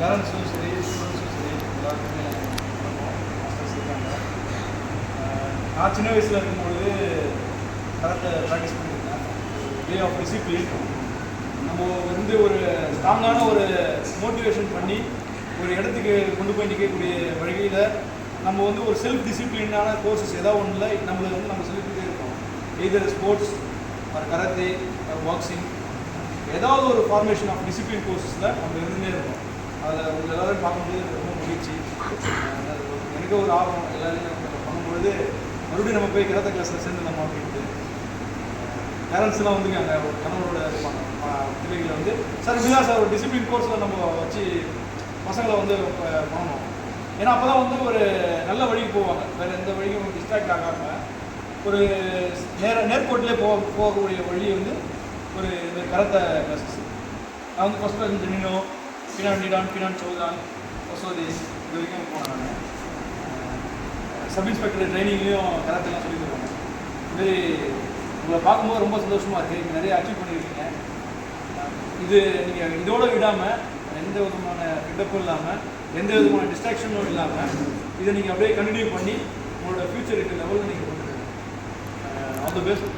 பேரண்ட்ஸும் சரி ஸ்டூடெண்ட்ஸும் சரி எல்லாருக்குமே மாஸ்டர்ஸ் இருக்காங்க நான் சின்ன வயசில் இருக்கும்பொழுது கராத்தே ப்ராக்டிஸ் பண்ணியிருக்கேன் வே ஆஃப் டிசிப்ளின் நம்ம வந்து ஒரு ஸ்ட்ராங்கான ஒரு மோட்டிவேஷன் பண்ணி ஒரு இடத்துக்கு கொண்டு போய் நிற்கக்கூடிய வழியில் நம்ம வந்து ஒரு செல்ஃப் டிசிப்ளினான கோர்சஸ் ஏதாவது ஒன்றில் நம்மளுக்கு வந்து நம்ம செலுத்திட்டே இருக்கோம். எய்தர் ஸ்போர்ட்ஸ் ஒரு கராத்தே பாக்ஸிங் ஏதாவது ஒரு ஃபார்மேஷன் ஆஃப் டிசிப்ளின் கோர்சஸில் நம்ம இருந்துகிட்டே இருக்கோம். அதில் உங்கள் எல்லாரும் பார்க்கும்போது ரொம்ப மகிழ்ச்சி. எனக்கு ஒரு ஆர்வம் எல்லாரையும் நம்ம பண்ணும்பொழுது மறுபடியும் நம்ம போய் கிராத்த கிளாஸில் சேர்ந்துடலாமா அப்படின்ட்டு பேரண்ட்ஸ்லாம் வந்துருக்காங்க ஒரு கணவரோட இருப்பாங்க. பிள்ளைகளை வந்து சார் இப்படிதான் சார் ஒரு டிசிப்ளின் கோர்ஸில் நம்ம வச்சு பசங்களை வந்து பண்ணணும். ஏன்னா அப்போ தான் வந்து ஒரு நல்ல வழிக்கு போவாங்க. வேறு எந்த வழிக்கும் டிஸ்ட்ராக்ட் ஆகாமல் ஒரு நேர நேர்கோட்டிலே போக போகக்கூடிய வழி வந்து ஒரு இந்த கிளாஸஸ் நான் வந்து ஃபஸ்ட் கிளாஸ் நின்னோம் பினான் நீடான் பினான் சௌதான் ஒசோதி இது வரைக்கும் போனேன் நான் சப் இன்ஸ்பெக்டர் ட்ரைனிங்லேயும் கராத்தெல்லாம் சொல்லி தருவாங்க இதுமாரி உங்களை பார்க்கும்போது ரொம்ப சந்தோஷமாக இருக்குது நீங்கள் நிறைய அச்சீவ் பண்ணியிருக்கீங்க. இது நீங்கள் இதோட விடாமல் எந்த விதமான கிட்டப்பும் இல்லாமல் எந்த விதமான டிஸ்ட்ராக்ஷனும் இல்லாமல் இதை நீங்கள் அப்படியே கண்டினியூ பண்ணி உங்களோட ஃப்யூச்சருக்கு லெவலில் நீங்கள் கொண்டு ஆல் தி பெஸ்ட்